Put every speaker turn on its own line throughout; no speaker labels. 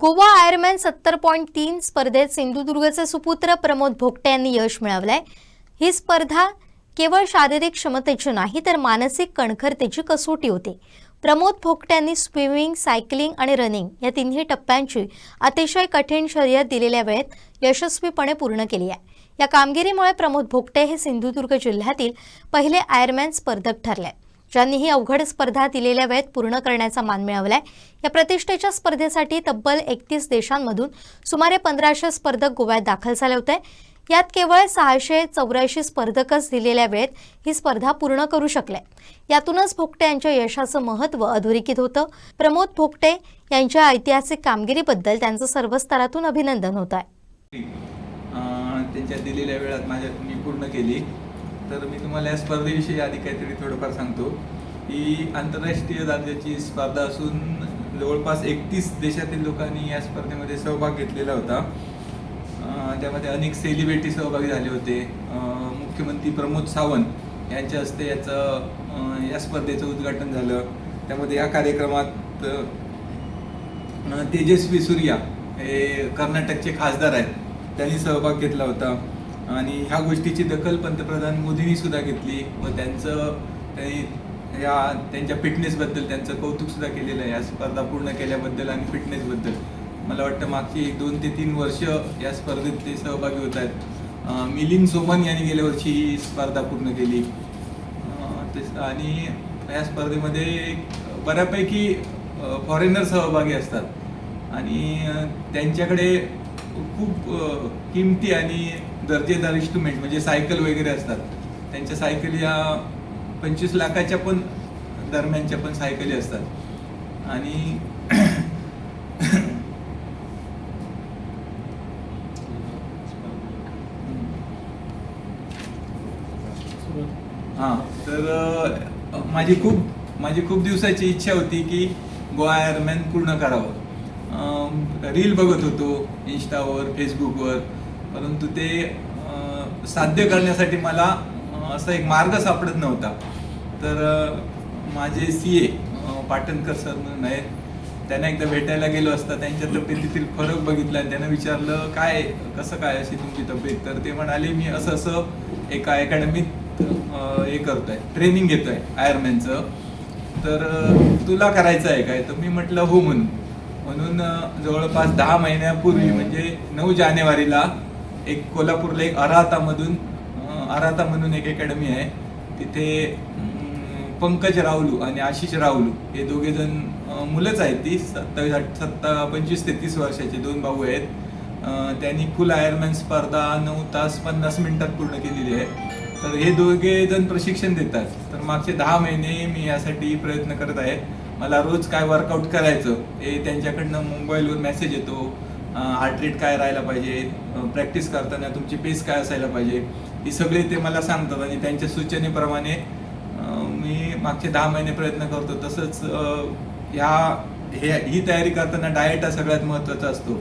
गोवा आयरमॅन सत्तर पॉईंट तीन स्पर्धेत सिंधुदुर्गचे सुपुत्र प्रमोद भोगटे यांनी यश मिळवलंय. ही स्पर्धा केवळ शारीरिक क्षमतेची नाही तर मानसिक कणखरतेची कसोटी होती. प्रमोद भोगटे यांनी स्विमिंग सायकलिंग आणि रनिंग या तिन्ही टप्प्यांची अतिशय कठीण शर्यत दिलेल्या वेळेत यशस्वीपणे पूर्ण केली आहे. या कामगिरीमुळे प्रमोद भोगटे हे सिंधुदुर्ग जिल्ह्यातील पहिले आयरमॅन स्पर्धक ठरले. ज्यांनी ही अवघड स्पर्धा दिलेल्या वेळेत पूर्ण करण्याचा मान मिळवलाय. या प्रतिष्ठेच्या स्पर्धेसाठी तब्बल एकतीस देशांमधून सुमारे पंधराशे स्पर्धक गोव्यात दाखल झाले होते. यात केवळ सहाशे चौऱ्याऐंशी स्पर्धकच दिलेल्या वेळेत ही स्पर्धा पूर्ण करू शकले. यातूनच भोगटे यांच्या यशाचं महत्त्व अधोरेखित होतं. प्रमोद भोगटे यांच्या ऐतिहासिक कामगिरीबद्दल त्यांचं सर्व स्तरातून अभिनंदन होत आहे.
त्यांच्या दिलेल्या वेळात माझ्या मी पूर्ण केली. तर मी तुम्हाला या स्पर्धेविषयी आधी काहीतरी थोडंफार सांगतो ही आंतरराष्ट्रीय दर्जाची स्पर्धा असून जवळपास एकतीस देशातील लोकांनी या स्पर्धेमध्ये सहभाग घेतलेला होता. त्यामध्ये अनेक सेलिब्रिटी सहभागी झाले होते. मुख्यमंत्री प्रमोद सावंत यांच्या हस्ते याचं या स्पर्धेचं उद्घाटन झालं. त्यामध्ये या कार्यक्रमात तेजस्वी सूर्या हे कर्नाटकचे खासदार आहेत. त्यांनी सहभाग घेतला होता. आणि ह्या गोष्टीची दखल पंतप्रधान मोदींनी सुद्धा घेतली व त्यांचं त्यांनी या त्यांच्या फिटनेसबद्दल त्यांचं कौतुक सुद्धा केलेलं आहे. या स्पर्धा पूर्ण केल्याबद्दल आणि फिटनेसबद्दल मला वाटतं मागची एक दोन ते तीन वर्ष या स्पर्धेत ते सहभागी होत आहेत. मिलिंद सोमन यांनी गेल्या वर्षी ही स्पर्धा पूर्ण केली. आणि या स्पर्धेमध्ये बऱ्यापैकी फॉरेनर सहभागी असतात. आणि त्यांच्याकडे खूप किमती आणि दर्जेदार इन्स्ट्रुमेंट म्हणजे सायकल वगैरे असतात. त्यांच्या सायकली या पंचवीस लाखाच्या पण दरम्यानच्या पण सायकली असतात. आणि हां तर माझी खूप माझी खूप दिवसाची इच्छा होती की गोवा एअरमॅन पूर्ण करावं. रील बघत होतो इन्स्टावर फेसबुकवर परंतु ते साध्य करण्यासाठी मला असा एक मार्ग सापडत नव्हता. तर माझे सी ए पाटणकर सर म्हणून आहेत त्यांना एकदा भेटायला गेलो असता त्यांच्या तब्येतीतील फरक बघितला आणि त्यांना विचारलं काय कसं काय अशी तुमची तब्येत? तर ते म्हणाले मी असं असं एका अकॅडमीत हे करतो आहे ट्रेनिंग घेतो आहे आयरमॅनचं तर तुला करायचं आहे काय? तर मी म्हटलं हो म्हणून. म्हणून जवळपास दहा महिन्यापूर्वी म्हणजे नऊ जानेवारीला एक कोल्हापूरला एक अराहतामधून अराहता म्हणून एक अकॅडमी आहे. तिथे पंकज रावलू आणि आशिष रावलू हे दोघे जण मुलंच आहेत ती. सत्तावीस आठ- सत्ता पंचवीस ते तीस वर्षाचे दोन भाऊ आहेत. त्यांनी फुल आयरमॅन स्पर्धा नऊ तास पन्नास मिनिटात पूर्ण केलेली आहे. तर हे दोघे जण प्रशिक्षण देतात. तर मागचे दहा महिने मी यासाठी प्रयत्न करत आहे. मला रोज काय वर्कआउट करायचं हे त्यांच्याकडनं मोबाईलवर मेसेज येतो. हार्ट रेट काय राहायला पाहिजे प्रॅक्टिस करताना तुमची पेस काय असायला पाहिजे ही सगळी ते मला सांगतात आणि त्यांच्या सूचनेप्रमाणे मी मागचे दहा महिने प्रयत्न करतो. तसंच ह्या हे ही तयारी करताना डाएट हा सगळ्यात महत्त्वाचा असतो.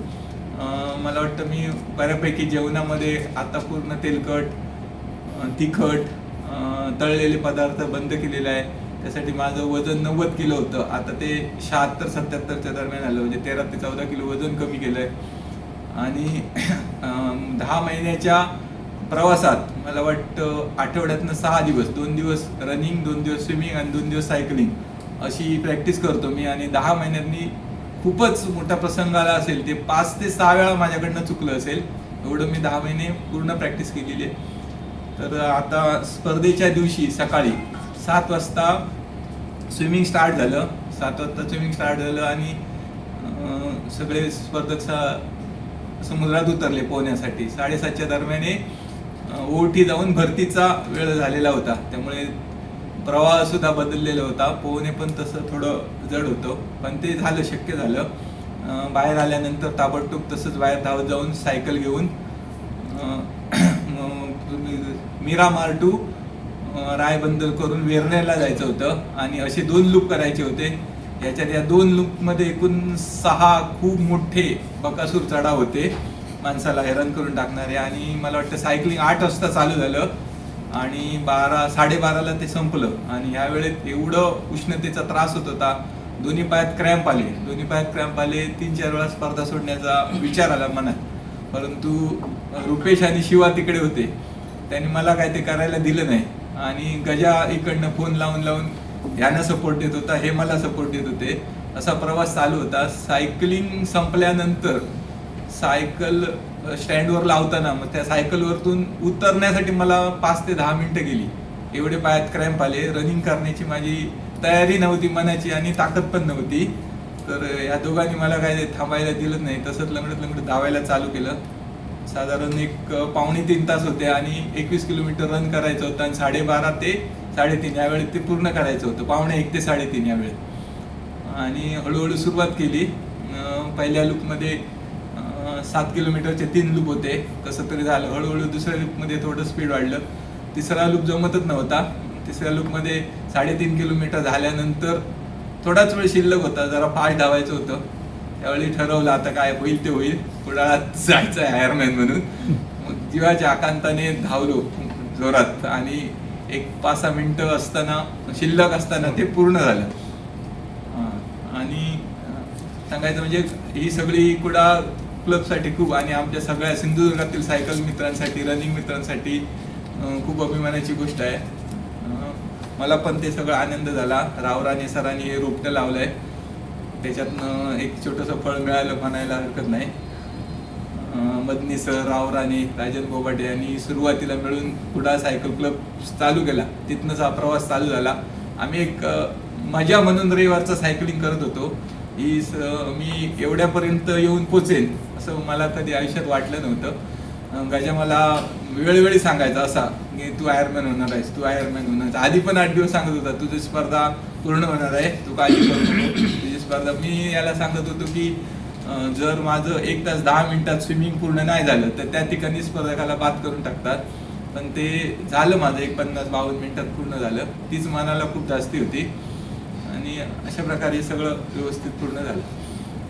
मला वाटतं मी बऱ्यापैकी जेवणामध्ये आता पूर्ण तेलकट तिखट तळलेले पदार्थ बंद केलेले आहे त्यासाठी माझं वजन नव्वद किलो होतं. आता ते शहात्तर सत्याहत्तरच्या दरम्यान आलं. म्हणजे तेरा ते चौदा किलो वजन कमी केलं आहे आणि दहा महिन्याच्या प्रवासात मला वाटतं आठवड्यातनं सहा दिवस दोन दिवस रनिंग दोन दिवस स्विमिंग आणि दोन दिवस सायकलिंग अशी प्रॅक्टिस करतो मी. आणि दहा महिन्यांनी खूपच मोठा प्रसंग आला असेल. ते पाच ते सहा वेळा माझ्याकडनं चुकलं असेल. एवढं मी दहा महिने पूर्ण प्रॅक्टिस केलेली आहे. तर आता स्पर्धेच्या दिवशी सकाळी सात वाजता स्विमिंग स्टार्ट झालं. सात वाजता स्विमिंग स्टार्ट झालं आणि सगळे स्पर्धक सा समुद्रात उतरले पोहण्यासाठी. साडेसातच्या दरम्याने ओटी जाऊन भरतीचा वेळ झालेला होता. त्यामुळे प्रवाह सुद्धा बदललेला होता. पोहणे पण तसं थोडं जड होतं. पण ते झालं शक्य झालं. बाहेर आल्यानंतर ताबडतोब तसंच बाहेर धावत जाऊन सायकल घेऊन मिरामार टू रायबंदर करून वेरण्याला जायचं होतं आणि असे दोन लूप करायचे होते. याच्यात या दोन लूपमध्ये एकूण सहा खूप मोठे बकासूर चढाव होते. माणसाला हैराण करून टाकणारे आणि मला वाटतं सायकलिंग आठ वाजता चालू झालं आणि बारा साडेबाराला ते संपलं. आणि ह्या वेळेत एवढं उष्णतेचा त्रास होत होता. दोन्ही पायात क्रॅम्प आले. दोन्ही पायात क्रॅम्प आले. तीन चार वेळा स्पर्धा सोडण्याचा विचार आला मनात. परंतु रुपेश आणि शिवा तिकडे होते. त्यांनी मला काय ते करायला दिलं नाही. आणि गजा इकडनं फोन लावून लावून यांना सपोर्ट देत होता हे मला सपोर्ट देत होते. असा प्रवास चालू होता. सायकलिंग संपल्यानंतर सायकल स्टँडवर लावताना मग त्या सायकलवरतून उतरण्यासाठी मला पाच ते दहा मिनिटं गेली. एवढे पायात क्रॅम्प आले. रनिंग करण्याची माझी तयारी नव्हती मनाची आणि ताकद पण नव्हती. तर या दोघांनी मला काय थांबायला दिलं नाही. तसंच लंगडत लंगडत धावायला चालू केलं. साधारण एक पावणे तीन तास होते आणि एकवीस किलोमीटर रन करायचं होतं आणि साडेबारा ते साडेतीन या वेळेत ते पूर्ण करायचं होतं. पावणे एक ते साडेतीन या वेळेत आणि हळूहळू सुरुवात केली. पहिल्या लूपमध्ये सात किलोमीटरचे तीन लूप होते. कसं तरी झालं. हळूहळू दुसऱ्या लूपमध्ये थोडं स्पीड वाढलं. तिसरा लूप जमतच नव्हता तिसऱ्या लूपमध्ये साडेतीन किलोमीटर झाल्यानंतर थोडाच वेळ शिल्लक होता. जरा फास्ट धावायचं होतं. त्यावेळी ठरवलं आता काय होईल ते होईल. कुडाळात जायचं आहे आयरमॅन म्हणून. मग जीवाच्या आकांताने धावलो जोरात. आणि एक पाच सहा मिनटं असताना शिल्लक असताना ते पूर्ण झालं. आणि सांगायचं म्हणजे ही सगळी कुडा क्लबसाठी खूप आणि आमच्या सगळ्या सिंधुदुर्गातील सायकल मित्रांसाठी रनिंग मित्रांसाठी खूप अभिमानाची गोष्ट आहे. मला पण ते सगळं आनंद झाला. रावराने सरांनी हे रोपटं लावलंय. त्याच्यातनं एक छोटंसं फळ मिळालं म्हणायला हरकत नाही. मदनी सर रावराणे राजन बोबाटे यांनी सुरुवातीला मिळून कुडा सायकल क्लब चालू केला. तिथनंच हा प्रवास चालू झाला. आम्ही एक मजा म्हणून रविवारचा सायकलिंग करत होतो. ही स- मी एवढ्यापर्यंत येऊन पोचेन असं मला कधी आयुष्यात वाटलं नव्हतं. अं, गजा मला वेळोवेळी सांगायचा असा की तू आयरमॅन होणार आहेस तू आयरमॅन होणार आधी पण आठ दिवस सांगत होता तुझी स्पर्धा पूर्ण होणार आहे तू काळजी करू नको. तुझी स्पर्धा मी याला सांगत होतो की जर माझं एक तास दहा मिनिटात स्विमिंग पूर्ण नाही झालं तर त्या ठिकाणी स्पर्धकाला बाद करून टाकतात. पण ते झालं माझं एक पन्नास बावन्न मिनिटात पूर्ण झालं. तीच मनाला खूप जास्ती होती. आणि अशा प्रकारे सगळं व्यवस्थित पूर्ण झालं.